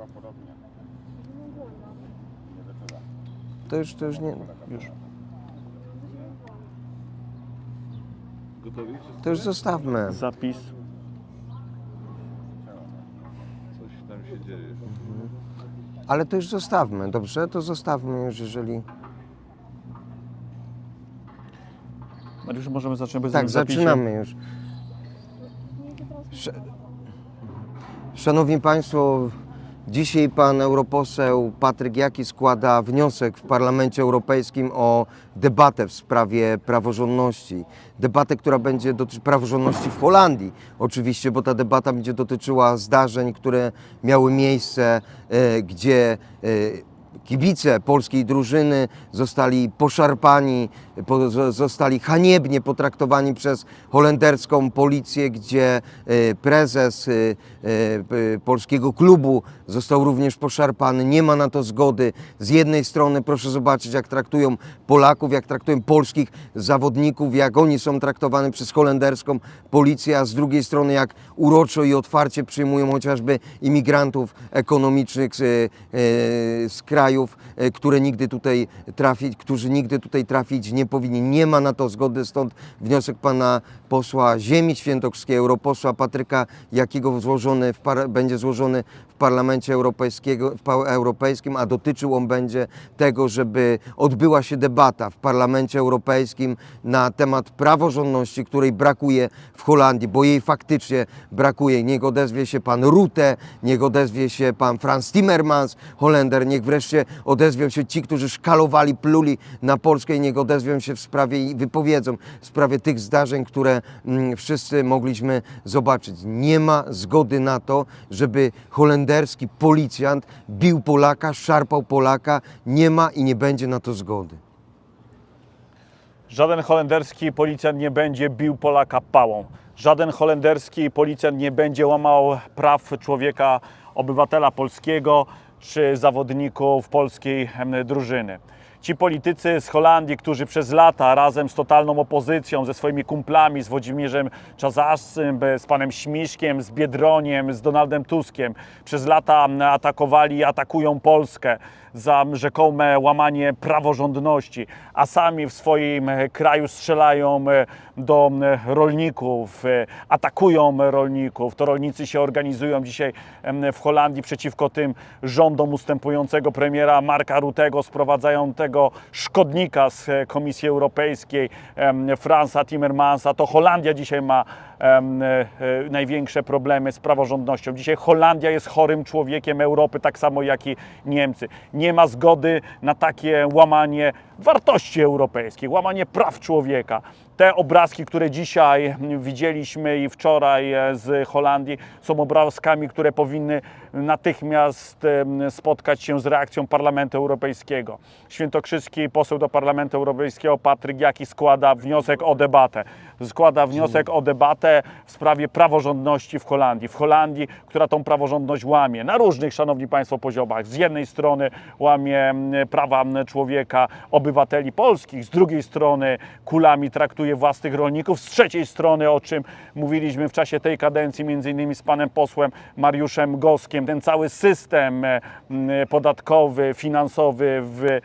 chyba podobnie. Nie wychyla. To już, to już nie, już. Gotowi? To już zostawmy. Zapis. Coś tam się dzieje. Ale to już zostawmy, dobrze? To zostawmy już, jeżeli... Mariusz, możemy zacząć bez Tak, zaczynamy już. Sz... Szanowni Państwo, dzisiaj pan europoseł Patryk Jaki składa wniosek w Parlamencie Europejskim o debatę w sprawie praworządności. Debatę, która będzie dotyczyć praworządności w Holandii. Oczywiście, bo ta debata będzie dotyczyła zdarzeń, które miały miejsce, e, gdzie e, kibice polskiej drużyny zostali poszarpani, po, zo- zostali haniebnie potraktowani przez holenderską policję, gdzie e, prezes e, e, polskiego klubu został również poszarpany. Nie ma na to zgody. Z jednej strony proszę zobaczyć, jak traktują Polaków, jak traktują polskich zawodników, jak oni są traktowani przez holenderską policję, a z drugiej strony jak uroczo i otwarcie przyjmują chociażby imigrantów ekonomicznych z, z krajów, e, które nigdy tutaj trafić, którzy nigdy tutaj trafić nie powinni. Nie ma na to zgody, stąd wniosek pana posła Ziemi Świętokrzyskiej, europosła Patryka Jakiego złożony w będzie złożony Parlamencie Europejskim, a dotyczył on będzie tego, żeby odbyła się debata w Parlamencie Europejskim na temat praworządności, której brakuje w Holandii, bo jej faktycznie brakuje. Niech odezwie się pan Rutte, niech odezwie się pan Frans Timmermans, Holender, niech wreszcie odezwią się ci, którzy szkalowali, pluli na Polskę i niech odezwią się w sprawie i wypowiedzą w sprawie tych zdarzeń, które mm, wszyscy mogliśmy zobaczyć. Nie ma zgody na to, żeby holenderski policjant bił Polaka, szarpał Polaka. Nie ma i nie będzie na to zgody. Żaden holenderski policjant nie będzie bił Polaka pałą. Żaden holenderski policjant nie będzie łamał praw człowieka, obywatela polskiego czy zawodników polskiej drużyny. Ci politycy z Holandii, którzy przez lata razem z totalną opozycją, ze swoimi kumplami, z Włodzimierzem Czazarsym, z panem Śmiszkiem, z Biedroniem, z Donaldem Tuskiem, przez lata atakowali i atakują Polskę za rzekome łamanie praworządności, a sami w swoim e, kraju strzelają do rolników, e, atakują rolników. To rolnicy się organizują dzisiaj w Holandii przeciwko tym rządom ustępującego premiera Marka Rutego, sprowadzają szkodnika z e, Komisji Europejskiej, em, Fransa Timmermansa. To Holandia dzisiaj ma e, e, największe problemy z praworządnością. Dzisiaj Holandia jest chorym człowiekiem Europy, tak samo jak i Niemcy. Nie ma zgody na takie łamanie wartości europejskich, łamanie praw człowieka. Te obrazki, które dzisiaj widzieliśmy i wczoraj z Holandii, są obrazkami, które powinny natychmiast spotkać się z reakcją Parlamentu Europejskiego. Świętokrzyski poseł do Parlamentu Europejskiego Patryk Jaki składa wniosek o debatę. Składa wniosek o debatę w sprawie praworządności w Holandii. W Holandii, która tą praworządność łamie na różnych, szanowni państwo, poziomach. Z jednej strony łamie prawa człowieka, obywateli polskich, z drugiej strony kulami traktuje własnych rolników, z trzeciej strony, o czym mówiliśmy w czasie tej kadencji, między innymi z panem posłem Mariuszem Goskiem, ten cały system e, podatkowy, finansowy w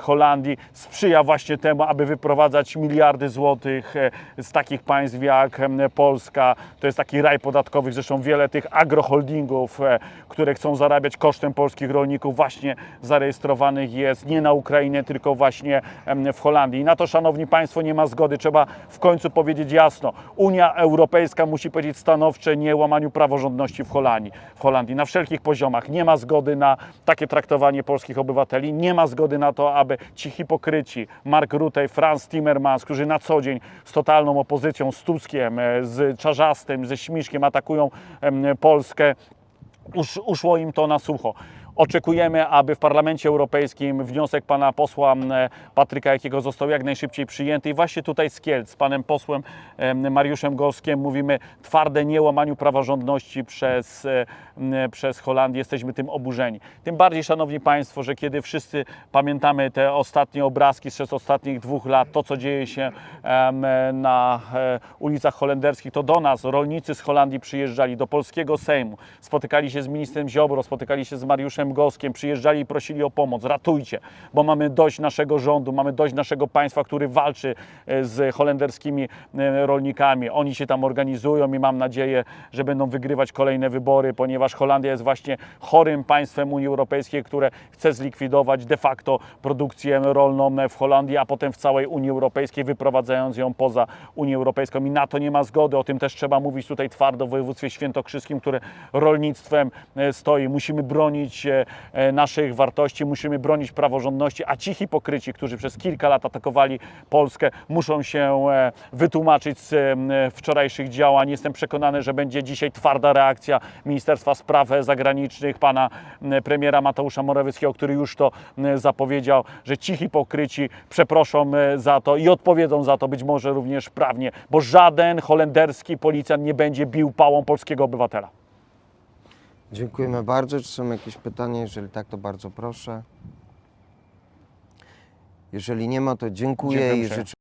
Holandii sprzyja właśnie temu, aby wyprowadzać miliardy złotych e, z takich państw jak Polska. To jest taki raj podatkowy. Zresztą wiele tych agroholdingów, e, które chcą zarabiać kosztem polskich rolników, właśnie zarejestrowanych jest nie na Ukrainie, tylko właśnie w Holandii. I na to, szanowni państwo, nie ma zgody. Trzeba w końcu powiedzieć jasno. Unia Europejska musi powiedzieć stanowcze nie łamaniu praworządności w Holandii. W Holandii na wszelkich poziomach. Nie ma zgody na takie traktowanie polskich obywateli. Nie ma zgody na to, aby ci hipokryci, Mark Rutte i Franz Timmermans, którzy na co dzień z totalną opozycją, z Tuskiem, e, z Czarzastym, ze Śmiszkiem atakują Polskę, Usz, uszło im to na sucho. Oczekujemy, aby w Parlamencie Europejskim wniosek pana posła Patryka Jakiego został jak najszybciej przyjęty i właśnie tutaj z Kielc z panem posłem em, Mariuszem Goskiem mówimy twarde nie łamaniu praworządności przez, przez Holandię. Jesteśmy tym oburzeni. Tym bardziej, szanowni państwo, że kiedy wszyscy pamiętamy te ostatnie obrazki z ostatnich dwóch lat, to co dzieje się na e, ulicach holenderskich, to do nas rolnicy z Holandii przyjeżdżali, do polskiego Sejmu, spotykali się z ministrem Ziobro, spotykali się z Mariuszem Goskiem, przyjeżdżali i prosili o pomoc, ratujcie, bo mamy dość naszego rządu, mamy dość naszego państwa, który walczy e, z holenderskimi e, rolnikami. Oni się tam organizują i mam nadzieję, że będą wygrywać kolejne wybory, ponieważ Holandia jest właśnie chorym państwem Unii Europejskiej, które chce zlikwidować de facto produkcję rolną w Holandii, a potem w całej Unii Europejskiej, wyprowadzając ją poza Unię Europejską. I na to nie ma zgody. O tym też trzeba mówić tutaj twardo w województwie świętokrzyskim, które rolnictwem e, stoi. Musimy bronić naszych wartości, musimy bronić praworządności, a ci hipokryci, którzy przez kilka lat atakowali Polskę, muszą się e, wytłumaczyć z e, wczorajszych działań. Jestem przekonany, że będzie dzisiaj twarda reakcja Ministerstwa Spraw Zagranicznych, pana premiera Mateusza Morawieckiego, który już to zapowiedział, że ci hipokryci przeproszą e, za to i odpowiedzą za to być może również prawnie, bo żaden holenderski policjant nie będzie bił pałą polskiego obywatela. Dziękujemy bardzo. Czy są jakieś pytania? Jeżeli tak, to bardzo proszę. Jeżeli nie ma, to dziękuję Dziękuję i życzę